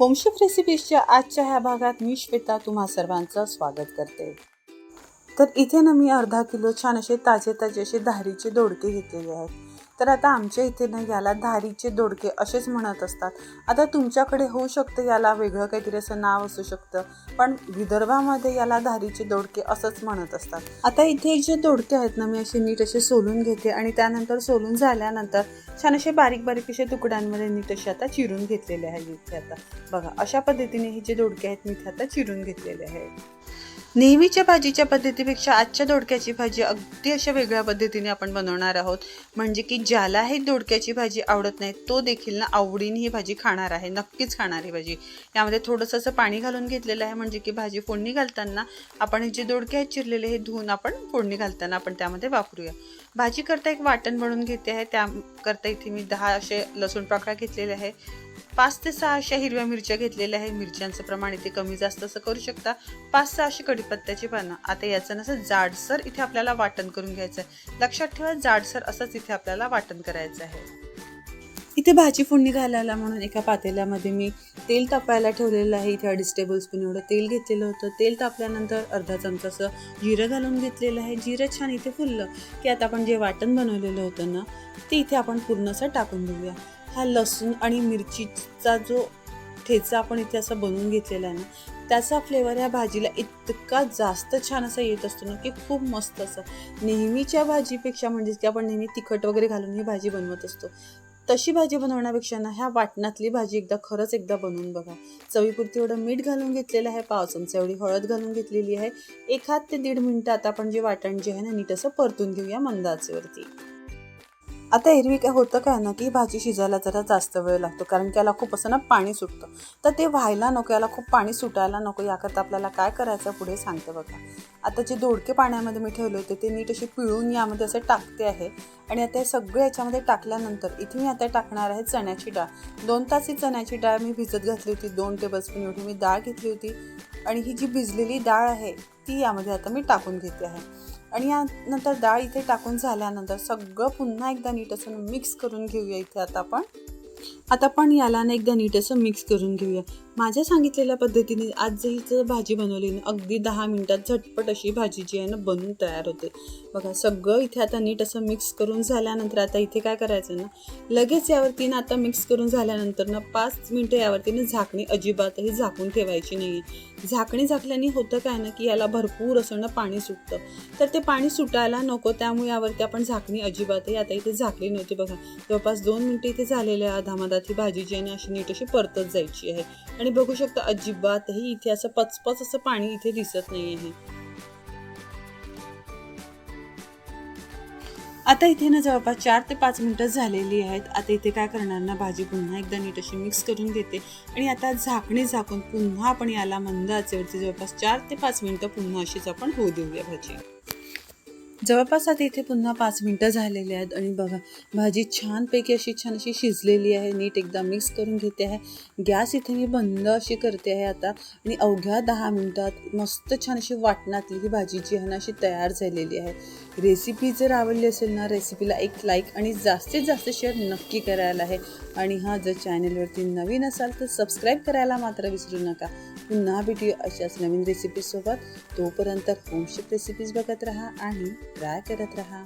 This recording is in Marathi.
होमशेफ रेसिपीजच्या आजच्या ह्या भागात मी श्वेता तुम्हा सर्वांचं स्वागत करते. तर इथे ना मी अर्धा किलो छान असे ताजे ताजे असे धारीचे दोडके घेतलेले आहेत. तर आता आमच्या इथे ना याला धारीचे दोडके असेच म्हणत असतात. आता तुमच्याकडे होऊ शकतं याला वेगळं काहीतरी असं नाव असू शकतं पण विदर्भामध्ये याला धारीचे दोडके असंच म्हणत असतात. आता इथे जे दोडके आहेत ना मी असे नीट असे सोलून घेते आणि त्यानंतर सोलून झाल्यानंतर छान असे बारीक बारीक असे तुकड्यांमध्ये नीट असे आता चिरून घेतलेले आहे इथे आता. बघा अशा पद्धतीने हे जे दोडके आहेत मी इथे आता चिरून घेतलेले आहेत नेहमीच्या भाजीच्या पद्धतीपेक्षा आजच्या दोडक्याची भाजी अगदी अशा वेगळ्या पद्धतीने आपण बनवणार आहोत. म्हणजे की ज्याला ही दोडक्याची भाजी आवडत नाही तो देखील ना आवडीने ही भाजी खाणार आहे नक्कीच खाणार ही भाजी. यामध्ये थोडंसं असं पाणी घालून घेतलेलं आहे म्हणजे की भाजी फोडणी घालताना आपण हे जे दोडके आहेत चिरलेले हे धुवून आपण फोडणी घालताना आपण त्यामध्ये वापरूया. भाजी करता एक वाटण बनवून घेते आहे त्याकरता इथे मी दहा असे लसूण पाकळ्या घेतलेले आहे. पाच ते सहा अशा हिरव्या मिरच्या घेतलेल्या आहे मिरच्यांचं प्रमाण इथे कमी जास्त असं करू शकता. पाच सहा कडीपत्त्याची कढीपत्त्याची पानं. आता याचं नसं जाडसर इथे आपल्याला वाटण करून घ्यायचं आहे. लक्षात ठेवा जाडसर असंच इथे आपल्याला वाटण करायचं आहे. इथे भाजी फोडणी घालायला म्हणून एका पातेल्यामध्ये मी तेल तापायला ठेवलेलं आहे. इथे अडीच टेबल स्पून एवढं तेल घेतलेलं होतं. तेल तापल्यानंतर अर्धा चमचा असं जिरं घालून घेतलेलं आहे. जिरं छान इथे फुललं की आता आपण जे वाटण बनवलेलं होतं ना ते इथे आपण पूर्ण असं टाकून देऊया. हा लसूण आणि मिरचीचा जो ठेचा आपण इथे असा बनवून घेतलेला आहे ना त्याचा फ्लेवर ह्या भाजीला इतका जास्त छान असा येत असतो ना की खूप मस्त असं. नेहमीच्या भाजीपेक्षा म्हणजेच की आपण नेहमी तिखट वगैरे घालून ही भाजी बनवत असतो. तशी भाजी बनवण्यापेक्षा ना ह्या वाटणातली भाजी एकदा खरंच एकदा बनवून बघा. चवीपुरती एवढं मीठ घालून घेतलेलं आहे पाव चमचा एवढी हळद घालून घेतलेली आहे. एक हात ते दीड मिनटं आता आपण जे वाटण जे आहे ना नीट असं परतून घेऊया मंदाचेवरती. आता एरवी काय होतं काय ना की भाजी शिजायला जरा जास्त वेळ लागतो कारण की याला खूप असं ना पाणी सुटतं. तर ते व्हायला नको याला खूप पाणी सुटायला नको याकरता आपल्याला काय करायचं पुढे सांगते बघा. आता जे दोडके पाण्यामध्ये मी ठेवले होते ते नीट असे पिळून यामध्ये असं टाकते आहे. आणि आता हे सगळं याच्यामध्ये टाकल्यानंतर इथे मी आता टाकणार आहे चण्याची डाळ. दोन तास ही चण्याची डाळ मी भिजत घातली होती दोन टेबलस्पून एवढी मी डाळ घेतली होती. आणि ही जी भिजलेली डाळ आहे ती यामध्ये आता मी टाकून घेते आहे. आणि यानंतर डाळ इथे टाकून झाल्यानंतर सगळं पुन्हा एकदा नीट असं मिक्स करून घेऊया इथे आता आपण. आता पण याला ना एकदा नीट असं मिक्स करून घेऊया. माझ्या सांगितलेल्या पद्धतीने आज जर भाजी बनवली ना अगदी दहा मिनटात झटपट अशी भाजी जी आहे ना बनून तयार होते. बघा सगळं इथे आता नीट असं मिक्स करून झाल्यानंतर आता इथे काय करायचं ना लगेच यावरती ना आता मिक्स करून झाल्यानंतर ना पाच मिनटं यावरती ना झाकणी अजिबातही झाकून ठेवायची नाही आहे झाकणी झाकल्याने होतं काय ना की याला भरपूर असं ना पाणी सुटतं. तर ते पाणी सुटायला नको त्यामुळे यावरती आपण झाकणी अजिबातही आता इथे झाकली नव्हती बघा. जवळपास दोन मिनटं इथे झालेल्या अधामधात ही भाजी जी अशी नीट अशी परतत जायची आहे. आणि बघू शकतो अजिबातही इथे असं पचपच असं पाणी इथे दिसत नाही आहे. आता इथे ना जवळपास चार ते पाच मिनटं झालेली आहेत. आता इथे काय करणार ना भाजी पुन्हा एकदा नीट अशी मिक्स करून घेते. आणि आता झाकणी झाकून पुन्हा आपण याला मंद आचेवरती जवळपास चार ते पाच मिनटं पुन्हा अशीच आपण होऊ देऊया भाजी. जवळपास आता इथे पुन्हा पाच मिनटं झालेली आहेत आणि बघा भाजी छानपैकी अशी छान अशी शिजलेली आहे नीट एकदा मिक्स करून घेते आहे. गॅस इथे मी बंद अशी करते आहे आता आणि अवघ्या दहा मिनटात मस्त छान अशी वाटणातली ही भाजी जी आहे ना अशी तयार झालेली आहे. रेसिपी जर आवडली असेल ना रेसिपीला एक लाईक आणि जास्तीत जास्त शेअर नक्की करायला आहे. आणि हा जर चॅनलवरती नवीन असाल तर सबस्क्राईब करायला मात्र विसरू नका. पुन्हा भेटूया अशाच नवीन रेसिपीसोबत. तोपर्यंत होमशेप रेसिपीज बघत राहा आणि ट्राय करत राहा.